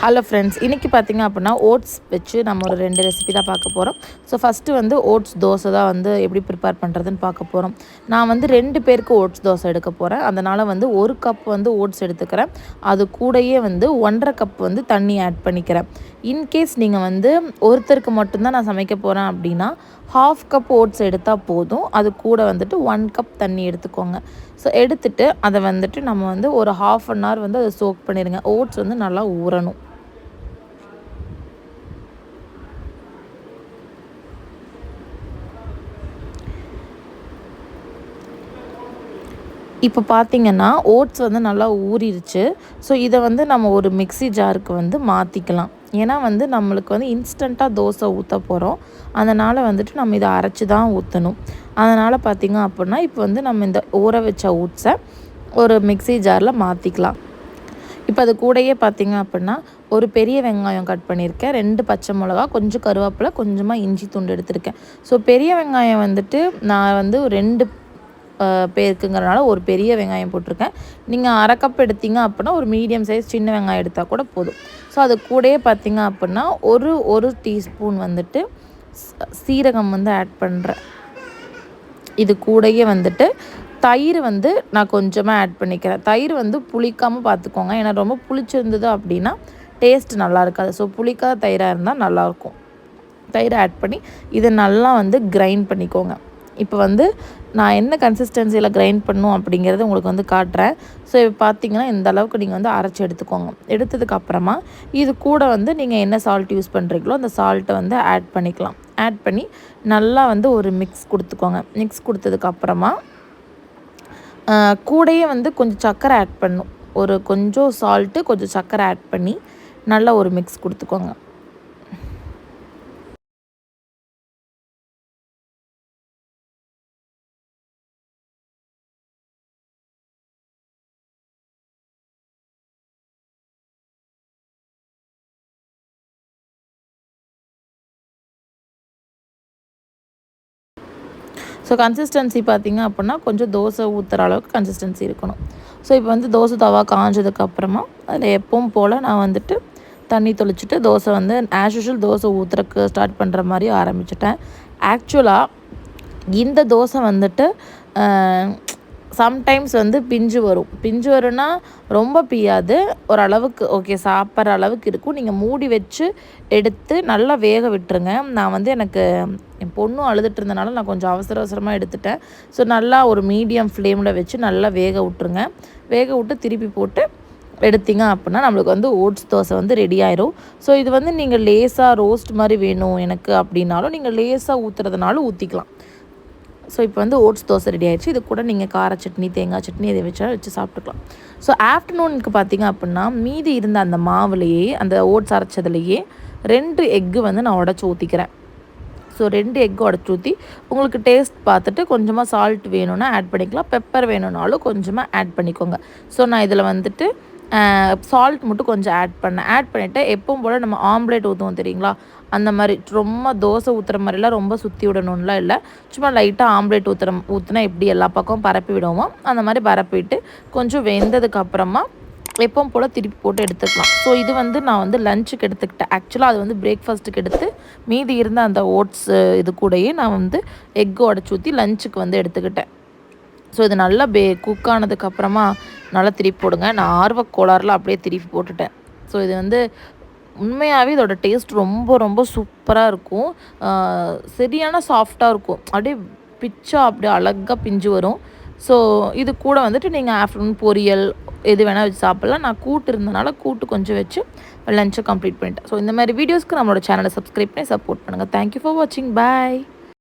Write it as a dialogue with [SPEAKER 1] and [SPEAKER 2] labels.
[SPEAKER 1] Hello friends இன்றைக்கி பார்த்திங்க அப்படின்னா ஓட்ஸ் வச்சு நம்ம ஒரு ரெண்டு ரெசிபி தான் பார்க்க போகிறோம் ஸோ ஃபஸ்ட்டு வந்து ஓட்ஸ் தோசை தான் வந்து எப்படி ப்ரிப்பேர் பண்ணுறதுன்னு பார்க்க போகிறோம் நான் வந்து ரெண்டு பேருக்கு ஓட்ஸ் தோசை எடுக்க போகிறேன் அதனால் வந்து ஒரு கப் வந்து ஓட்ஸ் எடுத்துக்கிறேன். அது கூடயே வந்து ஒன்றரை கப் வந்து தண்ணி ஆட் பண்ணிக்கிறேன். இன்கேஸ் நீங்கள் வந்து ஒருத்தருக்கு மட்டும்தான் நான் சமைக்க போகிறேன் அப்படின்னா ஹாஃப் கப் ஓட்ஸ் எடுத்தால் போதும். அது கூட வந்துட்டு ஒன் கப் தண்ணி எடுத்துக்கோங்க. ஸோ எடுத்துட்டு அதை வந்துட்டு நம்ம வந்து ஒரு ஹாஃப் அன் ஹவர் வந்து அதை சோக் பண்ணிடுங்க. ஓட்ஸ் வந்து நல்லா ஊறணும். இப்போ பார்த்திங்கன்னா ஓட்ஸ் வந்து நல்லா ஊறிடுச்சு ஸோ இதை வந்து நம்ம ஒரு மிக்சி ஜாருக்கு வந்து மாற்றிக்கலாம் ஏன்னா வந்து நம்மளுக்கு வந்து இன்ஸ்டண்ட்டாக தோசை ஊற்ற போகிறோம் அதனால் வந்துட்டு நம்ம இதை அரைச்சி தான் ஊற்றணும் அதனால் பார்த்திங்க அப்படின்னா இப்போ வந்து நம்ம இந்த ஊற வச்ச ஓட்ஸை ஒரு மிக்சி ஜாரில் மாற்றிக்கலாம் இப்போ அது கூடயே பார்த்திங்க அப்படின்னா ஒரு பெரிய வெங்காயம் கட் பண்ணியிருக்கேன். ரெண்டு பச்சை மிளகா கொஞ்சம் கருவேப்பிலை கொஞ்சமாக இஞ்சி துண்டு எடுத்திருக்கேன். ஸோ பெரிய வெங்காயம் வந்துட்டு நான் வந்து ரெண்டு பேருக்குங்கிறனால ஒரு பெரிய வெங்காயம் போட்டிருக்கேன். நீங்கள் அரை கப் எடுத்தீங்க அப்படின்னா ஒரு மீடியம் சைஸ் சின்ன வெங்காயம் எடுத்தால் கூட போதும். ஸோ அது கூடயே பார்த்தீங்க அப்படின்னா ஒரு ஒரு டீஸ்பூன் வந்துட்டு சீரகம் வந்து ஆட் பண்ணுறேன் இது கூடயே வந்துட்டு தயிர் வந்து நான் கொஞ்சமாக ஆட் பண்ணிக்கிறேன். தயிர் வந்து புளிக்காமல் பார்த்துக்கோங்க ஏன்னா ரொம்ப புளிச்சிருந்தது அப்படின்னா டேஸ்ட் நல்லா இருக்காது. ஸோ புளிக்காத தயிராக இருந்தால் நல்லாயிருக்கும் தயிர் ஆட் பண்ணி இதை நல்லா வந்து கிரைண்ட் பண்ணிக்கோங்க. இப்போ வந்து நான் என்ன கன்சிஸ்டன்சியில் கிரைண்ட் பண்ணும் அப்படிங்கிறத உங்களுக்கு வந்து காட்டுறேன். ஸோ இப்போ பார்த்தீங்கன்னா இந்த அளவுக்கு நீங்கள் வந்து அரைச்சி எடுத்துக்கோங்க. எடுத்ததுக்கப்புறமா இது கூட வந்து நீங்கள் என்ன சால்ட் யூஸ் பண்ணுறீங்களோ அந்த சால்ட்டை வந்து ஆட் பண்ணிக்கலாம். ஆட் பண்ணி நல்லா வந்து ஒரு மிக்ஸ் கொடுத்துக்கோங்க. மிக்ஸ் கொடுத்ததுக்கப்புறமா கூடையே வந்து கொஞ்சம் சர்க்கரை ஆட் பண்ணும். ஒரு கொஞ்சம் சால்ட்டு கொஞ்சம் சர்க்கரை ஆட் பண்ணி நல்லா ஒரு மிக்ஸ் கொடுத்துக்கோங்க. ஸோ கன்சிஸ்டன்சி பார்த்திங்க அப்படின்னா கொஞ்சம் தோசை ஊற்றுற அளவுக்கு கன்சிஸ்டன்சி இருக்கணும். ஸோ இப்போ வந்து தோசை தவா காஞ்சதுக்கப்புறமா அதில் எப்பவும் போல் நான் வந்துட்டு தண்ணி தொளிச்சுட்டு தோசை வந்து ஆஸ் யூஷுவல் தோசை ஊற்றுறக்கு ஸ்டார்ட் பண்ணுற மாதிரி ஆரம்பிச்சிட்டேன். ஆக்சுவலாக இந்த தோசை வந்துட்டு சம்டைம்ஸ் வந்து பிஞ்சு வரும். பிஞ்சு வரும்னா ரொம்ப பியாது ஓரளவுக்கு ஓகே சாப்பிட்ற அளவுக்கு இருக்கும். நீங்கள் மூடி வச்சு எடுத்து நல்லா வேக விட்டுருங்க. நான் வந்து எனக்கு என் பொண்ணும் அழுதுட்டு இருந்தனால நான் கொஞ்சம் அவசர அவசரமாக எடுத்துட்டேன். ஸோ நல்லா ஒரு மீடியம் ஃப்ளேமில் வச்சு நல்லா வேக விட்டுருங்க. வேக விட்டு திருப்பி போட்டு எடுத்தீங்க அப்படின்னா நம்மளுக்கு வந்து ஓட்ஸ் தோசை வந்து ரெடி ஆயிரும். ஸோ இது வந்து நீங்கள் லேஸாக ரோஸ்ட் மாதிரி வேணும் எனக்கு அப்படின்னாலும் நீங்கள் லேஸாக ஊற்றுறதுனாலும் ஊற்றிக்கலாம் ஸோ இப்போ வந்து ஓட்ஸ் தோசை ரெடி ஆயிடுச்சு. இது கூட நீங்கள் கார சட்னி தேங்காய் சட்னி இதை வச்சா வச்சு சாப்பிட்டுக்கலாம். ஸோ ஆஃப்டர்நூனுக்கு பார்த்தீங்க அப்படின்னா மீதி இருந்த அந்த மாவுலேயே அந்த ஓட்ஸ் அரைச்சதுலேயே ரெண்டு எக்கு வந்து நான் உடச்சி ஊற்றிக்கிறேன் ஸோ ரெண்டு எக்கு உடச்சி ஊற்றி உங்களுக்கு டேஸ்ட் பார்த்துட்டு கொஞ்சமாக சால்ட் வேணும்னா ஆட் பண்ணிக்கலாம். பெப்பர் வேணும்னாலும் கொஞ்சமாக ஆட் பண்ணிக்கோங்க. ஸோ நான் இதில் வந்துட்டு சால்ட் மட்டும் கொஞ்சம் ஆட் பண்ணேன் ஆட் பண்ணிவிட்டு எப்பவும் போல் நம்ம ஆம்லேட் ஊற்றுவோம் தெரியுங்களா? அந்த மாதிரி. ரொம்ப தோசை ஊற்றுற மாதிரிலாம் ரொம்ப சுற்றி விடணும்லாம் இல்லை. சும்மா லைட்டாக ஆம்லேட் ஊற்றுற ஊற்றுனா எப்படி எல்லா பக்கமும் பரப்பி விடுவோமோ அந்த மாதிரி பரப்பிட்டு கொஞ்சம் வெந்ததுக்கப்புறமா எப்பவும் போல் திருப்பி போட்டு எடுத்துக்கலாம். ஸோ இது வந்து நான் வந்து லஞ்சுக்கு எடுத்துக்கிட்டேன். ஆக்சுவலாக அது வந்து பிரேக்ஃபாஸ்ட்டுக்கு எடுத்து மீதி இருந்த அந்த ஓட்ஸ் இது கூடயே நான் வந்து எக்கு உடச்சி ஊற்றி லஞ்சுக்கு வந்து எடுத்துக்கிட்டேன். ஸோ இது நல்லா பே குக் ஆனதுக்கப்புறமா நல்லா திருப்பி போடுங்க. நான் ஆர்வ கோளாறில் அப்படியே திருப்பி போட்டுட்டேன். ஸோ இது வந்து உண்மையாகவே இதோட டேஸ்ட் ரொம்ப ரொம்ப சூப்பராக இருக்கும். சரியான சாஃப்டாக இருக்கும். அப்படியே பிச்சா அப்படியே அழகாக பிஞ்சு வரும். ஸோ இது கூட வந்துட்டு நீங்கள் ஆஃப்டர்நூன் பொரியல் எது வேணால் வச்சு சாப்பிட்லாம். நான் கூட்டு இருந்தனால கூட்டு கொஞ்சம் வச்சு லஞ்சை கம்ப்ளீட் பண்ணிட்டேன். ஸோ இந்த மாதிரி வீடியோஸ்க்கு நம்மளோட சேனலை சப்ஸ்கிரைப் பண்ணி சப்போர்ட் பண்ணுங்கள் தேங்க்யூ ஃபார் வாட்சிங் பாய்